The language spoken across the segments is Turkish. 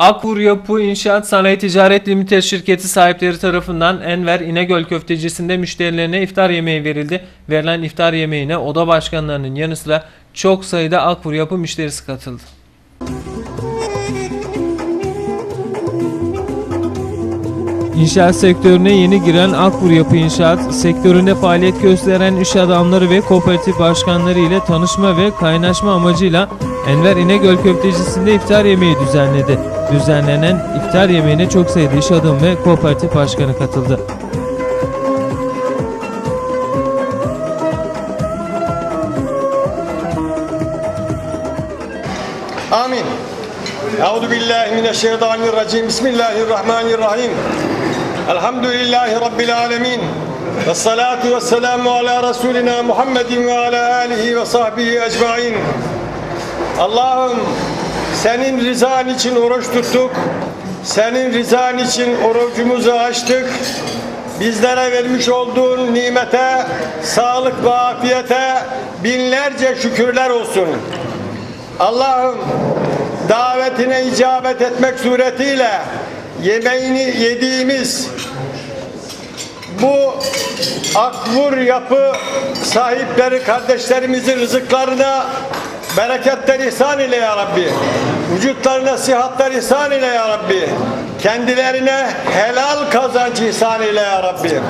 Akvur Yapı İnşaat Sanayi Ticaret Limited şirketi sahipleri tarafından Enver İnegöl Köftecisi'nde müşterilerine iftar yemeği verildi. Verilen iftar yemeğine oda başkanlarının yanı sıra çok sayıda Akvur Yapı müşterisi katıldı. İnşaat sektörüne yeni giren Akvur Yapı İnşaat, sektöründe faaliyet gösteren iş adamları ve kooperatif başkanları ile tanışma ve kaynaşma amacıyla Enver İnegöl Köftecisi'nde iftar yemeği düzenledi. Düzenlenen iftar yemeğine çok sayıda iş adım ve kooperatif başkanı katıldı. Amin. Euzu billahi mineşşeytanirracim. Bismillahirrahmanirrahim. Elhamdülillahi rabbil alamin. Ve salatu ve selamu ala rasulina Muhammedin ve ala alihi ve sahbihi ecmaîn. Allah'ım senin rızan için oruç tuttuk. Senin rızan için orucumuzu açtık. Bizlere vermiş olduğun nimete, sağlık ve afiyete binlerce şükürler olsun. Allah'ım davetine icabet etmek suretiyle yemeğini yediğimiz bu akvur yapı sahipleri kardeşlerimizin rızıklarına bereketler ihsan ile ya Rabbi. Vücutlarına sıhhatler ihsan ile ya Rabbi. Kendilerine helal kazanç ihsan ile ya Rabbi.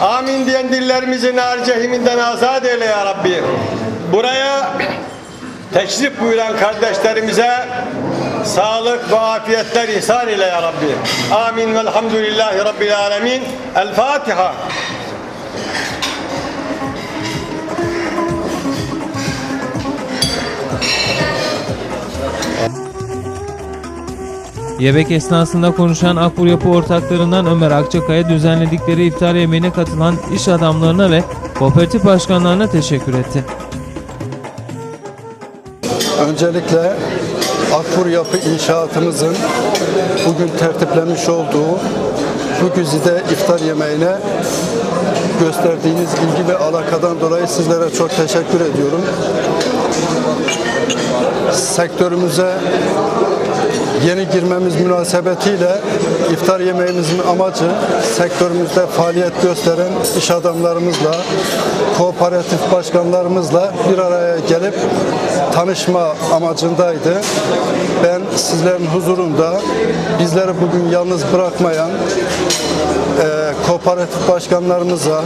Amin diyen dillerimizi nar cehiminden azat eyle ya Rabbi. Buraya teşrif buyuran kardeşlerimize sağlık ve afiyetler ihsan ile ya Rabbi. Amin velhamdülillahi Rabbil alemin. El Fatiha. Yemek esnasında konuşan Akvur Yapı ortaklarından Ömer Akçakaya düzenledikleri iftar yemeğine katılan iş adamlarına ve kooperatif başkanlarına teşekkür etti. Öncelikle Akkur Yapı inşaatımızın bugün tertiplemiş olduğu bu güzide iftar yemeğine gösterdiğiniz ilgi ve alakadan dolayı sizlere çok teşekkür ediyorum. Sektörümüze yeni girmemiz münasebetiyle iftar yemeğimizin amacı sektörümüzde faaliyet gösteren iş adamlarımızla, kooperatif başkanlarımızla bir araya gelip tanışma amacındaydı. Ben sizlerin huzurunda bizleri bugün yalnız bırakmayan eee, kooperatif başkanlarımıza,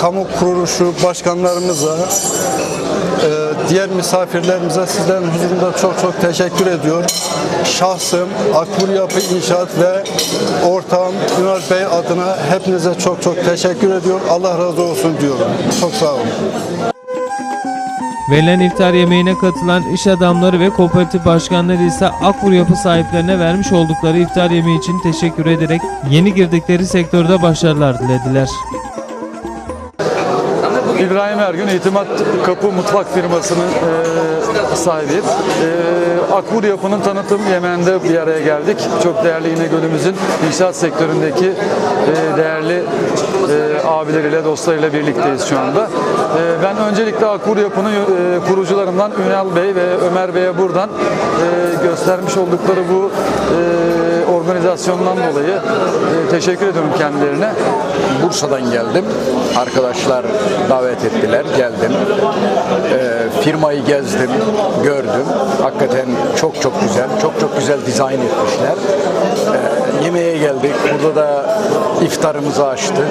kamu kuruluşu başkanlarımıza, eee, diğer misafirlerimize sizlerin huzurunda çok çok teşekkür ediyor. Şahsım Akbur Yapı İnşaat ve ortağım Ünal Bey adına hepinize çok çok teşekkür ediyor. Allah razı olsun diyorum. Çok sağ olun. Verilen iftar yemeğine katılan iş adamları ve kooperatif başkanları ise Akvur Yapı sahiplerine vermiş oldukları iftar yemeği için teşekkür ederek yeni girdikleri sektörde başarılar dilediler. İbrahim Ergün İtimat Kapı Mutfak firmasının e, sahibiyim. E, Akbur Yapı'nın tanıtım yemeğinde bir araya geldik. Çok değerli İnegöl'ümüzün inşaat sektöründeki e, değerli e, abileriyle, dostlarıyla birlikteyiz şu anda. E, ben öncelikle Akbur Yapı'nın e, kurucularından Ünal Bey ve Ömer Bey'e buradan e, göstermiş oldukları bu e, organizasyondan dolayı e, teşekkür ediyorum kendilerine. Bursa'dan geldim. Arkadaşlar davet ettiler, geldim. Ee, firmayı gezdim, gördüm. Hakikaten çok çok güzel, çok çok güzel dizayn etmişler. Ee, yemeğe geldik. Burada da iftarımızı açtık.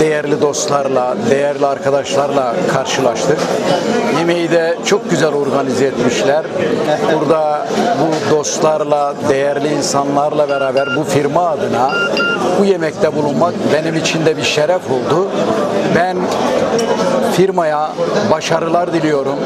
Değerli dostlarla, değerli arkadaşlarla karşılaştık. Yemeği de çok güzel organize etmişler. Burada bu dostlarla, değerli insanlarla beraber bu firma adına bu yemekte bulunmak benim için de bir şeref oldu. Ben firmaya başarılar diliyorum.